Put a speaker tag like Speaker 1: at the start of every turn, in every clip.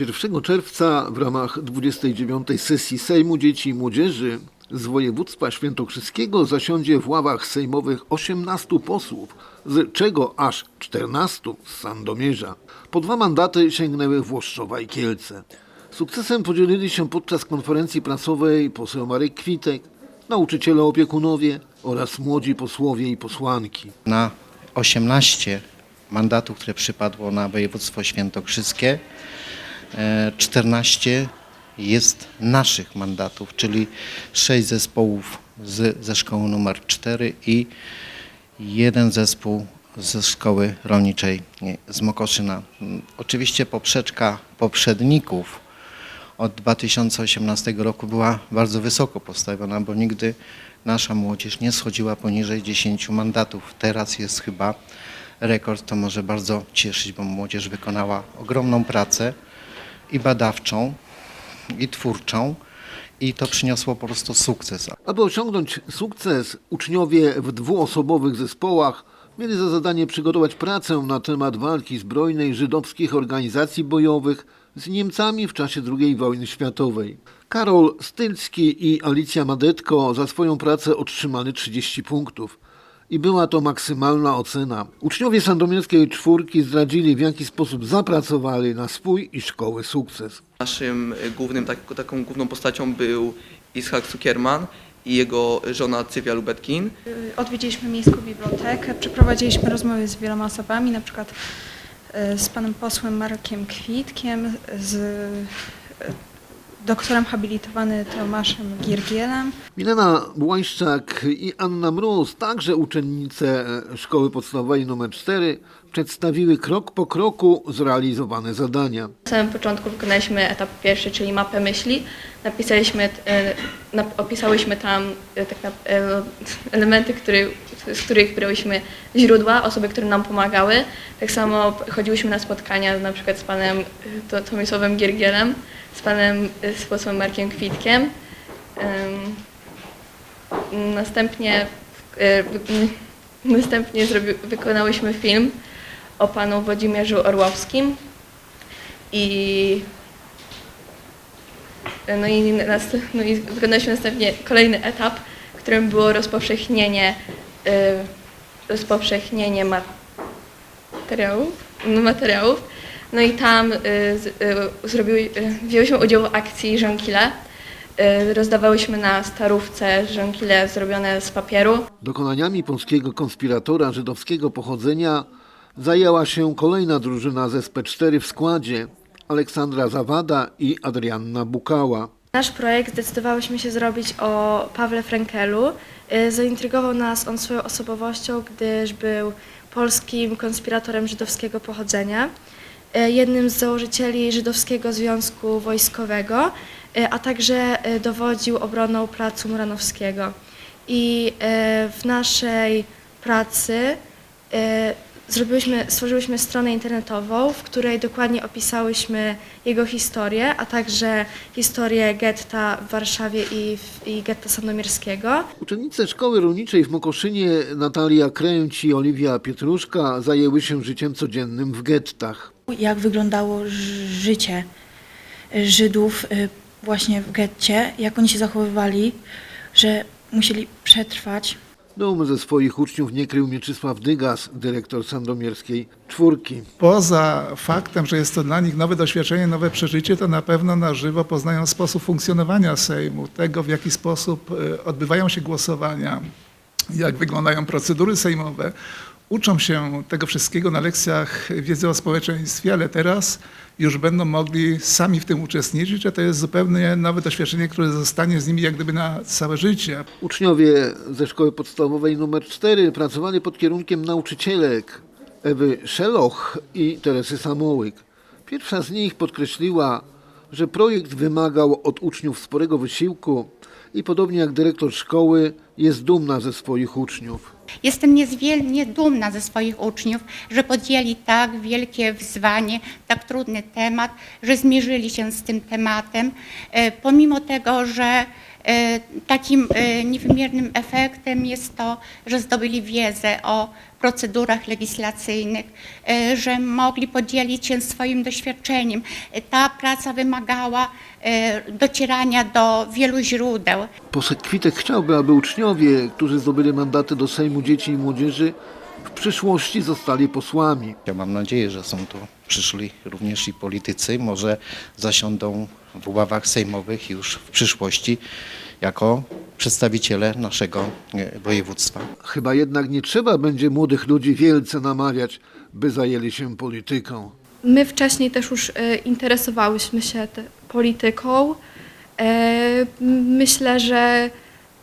Speaker 1: 1 czerwca w ramach 29. sesji Sejmu Dzieci i Młodzieży z województwa świętokrzyskiego zasiądzie w ławach sejmowych 18 posłów, z czego aż 14 z Sandomierza. Po dwa mandaty sięgnęły Włoszczowa i Kielce. Sukcesem podzielili się podczas konferencji prasowej poseł Marek Kwitek, nauczyciele opiekunowie oraz młodzi posłowie i posłanki.
Speaker 2: na 18 mandatów, które przypadło na województwo świętokrzyskie, 14 jest naszych mandatów, czyli 6 zespołów z, ze szkoły numer 4 i jeden zespół ze szkoły rolniczej z Mokoszyna. Mm, Oczywiście poprzeczka poprzedników od 2018 roku była bardzo wysoko postawiona, bo nigdy nasza młodzież nie schodziła poniżej 10 mandatów. Teraz jest chyba rekord, to może bardzo cieszyć, bo młodzież wykonała ogromną pracę i badawczą, i twórczą i to przyniosło po prostu sukces.
Speaker 1: Aby osiągnąć sukces, uczniowie w dwuosobowych zespołach mieli za zadanie przygotować pracę na temat walki zbrojnej żydowskich organizacji bojowych z Niemcami w czasie II wojny światowej. Karol Stylski i Alicja Madetko za swoją pracę otrzymali 30 punktów. I była to maksymalna ocena. Uczniowie sandomierskiej czwórki zdradzili, w jaki sposób zapracowali na swój i szkoły sukces.
Speaker 3: Naszym y, głównym, tak, taką główną postacią był Ishak Cukierman i jego żona Cywia Lubetkin.
Speaker 4: Odwiedziliśmy miejską bibliotekę, przeprowadziliśmy rozmowy z wieloma osobami, na przykład e, z panem posłem Markiem Kwitkiem, z doktorem habilitowanym Tomaszem Giergielem.
Speaker 1: Milena Błańszczak i Anna Mróz, także uczennice szkoły podstawowej nr 4, przedstawiły krok po kroku zrealizowane zadania.
Speaker 5: Na samym początku wykonaliśmy etap pierwszy, czyli mapę myśli. Napisaliśmy, e, opisałyśmy tam e, tak e, elementy, z których brałyśmy źródła, osoby, które nam pomagały. Tak samo chodziłyśmy na spotkania na przykład z panem To- Tomisławem Giergielem, z panem z posłem Markiem Kwitkiem. Em, Następnie, następnie zrobi, wykonałyśmy film o panu Włodzimierzu Orłowskim i no i, no i wykonaliśmy następnie kolejny etap, którym było rozpowszechnienie, y, rozpowszechnienie materiałów, no, materiałów. No i tam y, y, zrobiły, y, wzięłyśmy udział w akcji żonkile. Y, rozdawałyśmy na starówce żonkile zrobione z papieru.
Speaker 1: Dokonaniami polskiego konspiratora żydowskiego pochodzenia zajęła się kolejna drużyna z SP4 w składzie Aleksandra Zawada i Adrianna Bukała.
Speaker 6: Nasz projekt zdecydowałyśmy się zrobić o Pawle Frankelu. Y, Zaintrygował nas on swoją osobowością, gdyż był polskim konspiratorem żydowskiego pochodzenia, y, jednym z założycieli Żydowskiego Związku Wojskowego, y, a także dowodził obroną Placu Muranowskiego. I w naszej pracy zrobiłyśmy, stworzyłyśmy stronę internetową, w której dokładnie opisałyśmy jego historię, a także historię getta w Warszawie i, w, i getta sandomierskiego.
Speaker 1: Uczennice szkoły rolniczej w Mokoszynie Natalia Kręć i Oliwia Pietruszka zajęły się życiem codziennym w gettach.
Speaker 7: jak wyglądało życie Żydów y, właśnie w getcie, jak oni się zachowywali, że musieli przetrwać.
Speaker 1: Dum ze swoich uczniów nie krył Mieczysław Dygas, dyrektor sandomierskiej czwórki.
Speaker 8: Poza faktem, że jest to dla nich nowe doświadczenie, nowe przeżycie, to na pewno na żywo poznają sposób funkcjonowania Sejmu, tego w jaki sposób e, odbywają się głosowania, jak wyglądają procedury sejmowe. Uczą się tego wszystkiego na lekcjach wiedzy o społeczeństwie, ale teraz już będą mogli sami w tym uczestniczyć, a to jest zupełnie nowe doświadczenie, które zostanie z nimi jak gdyby na całe życie.
Speaker 1: Uczniowie ze szkoły podstawowej nr 4 pracowali pod kierunkiem nauczycielek Ewy Szeloch i Teresy Samołyk. Pierwsza z nich podkreśliła, że projekt wymagał od uczniów sporego wysiłku i podobnie jak dyrektor szkoły jest dumna ze swoich uczniów.
Speaker 9: Jestem niezmiernie dumna ze swoich uczniów, że podjęli tak wielkie wyzwanie, tak trudny temat, że zmierzyli się z tym tematem, e, pomimo tego, że Takim e, niewymiernym efektem jest to, że zdobyli wiedzę o procedurach legislacyjnych, e, że mogli podzielić się swoim doświadczeniem. E, Ta praca wymagała e, docierania do wielu źródeł.
Speaker 1: Poseł Kwitek chciałby, aby uczniowie, którzy zdobyli mandaty do Sejmu Dzieci i Młodzieży, w przyszłości zostali posłami.
Speaker 2: Ja mam nadzieję, że są to przyszli również i politycy, może zasiądą w ławach sejmowych już w przyszłości jako przedstawiciele naszego e, województwa.
Speaker 1: Chyba jednak nie trzeba będzie młodych ludzi wielce namawiać, by zajęli się polityką.
Speaker 6: My wcześniej też już e, interesowałyśmy się polityką. E, myślę, że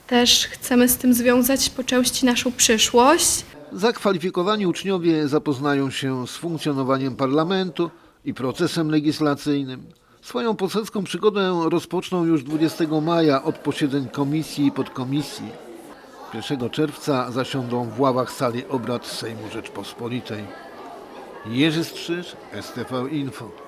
Speaker 6: też chcemy z tym związać po części naszą przyszłość.
Speaker 1: Zakwalifikowani uczniowie zapoznają się z funkcjonowaniem parlamentu i procesem legislacyjnym. Swoją poselską przygodę rozpoczną już 20 maja od posiedzeń komisji i podkomisji. 1 czerwca zasiądą w ławach sali obrad Sejmu Rzeczpospolitej. Jerzy Strzyż, STV Info.